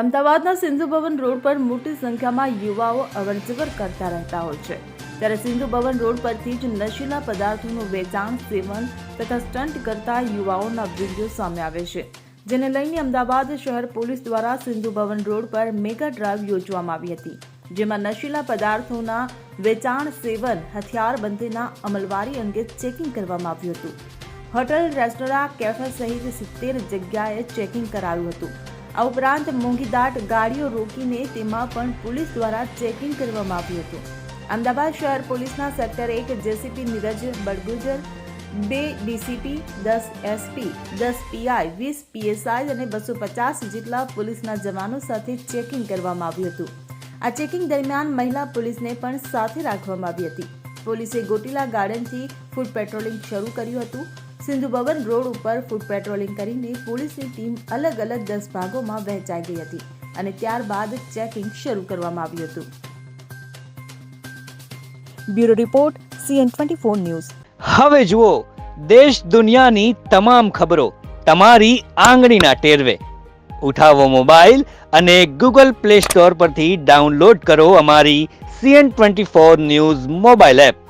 અમદાવાદના સિંધુ ભવન રોડ પર મોટી સંખ્યામાં યુવાઓ અવરજવર કરતા રહેતા હોય છે. ત્યારે સિંધુ ભવન રોડ પરથી જ નશીલા પદાર્થોનું વેચાણ, સેવન તથા સ્ટન્ટ કરતા યુવાઓના વીડિયો સામે આવે છે, જેને લઈને અમદાવાદ શહેર પોલીસ દ્વારા સિંધુ ભવન રોડ પર મેગા ડ્રાઈવ યોજવામાં આવી હતી, જેમાં નશીલા પદાર્થોના વેચાણ, સેવન, હથિયાર બંધીના અમલવારી અંગે ચેકિંગ કરવામાં આવ્યું હતું. હોટલ, રેસ્ટોરાં, કેફે સહિત સિત્તેર જગ્યાએ ચેકિંગ કરાયું હતું. આ ઉપરાંત મોંઘીદાટ ગાડીઓ રોકીને તેમાં પણ પોલીસ દ્વારા ચેકિંગ કરવામાં આવ્યું હતું. અમદાવાદ શહેર પોલીસના સેક્ટર એક જેસીપી નીરજ બડગુજર બે ડીસીપી, દસ એસપી, દસ પીઆઈ, વીસ પીએસઆઈ અને બસો પચાસ જેટલા પોલીસના જવાનો સાથે ચેકિંગ કરવામાં આવ્યું હતું. આ ચેકિંગ દરમિયાન મહિલા પોલીસને પણ સાથે રાખવામાં આવી હતી. પોલીસે ગોટીલા ગાર્ડનથી ફૂડ પેટ્રોલિંગ શરૂ કર્યું હતું. સિંધુ ભવન રોડ ઉપર ફૂડ પેટ્રોલિંગ કરીને પોલીસની ટીમ અલગ અલગ દસ ભાગોમાં વહેંચાઈ ગઈ હતી અને ત્યારબાદ ચેકિંગ શરૂ કરવામાં આવ્યું હતું. Bureau report, CN twenty four news. હવે જુઓ, દેશ દુનિયાની તમામ ખબરો તમારી આંગળીના ટેરવે. ઉઠાવો મોબાઈલ અને ગૂગલ પ્લે સ્ટોર પરથી ડાઉનલોડ કરો અમારી CN twenty four news mobile app.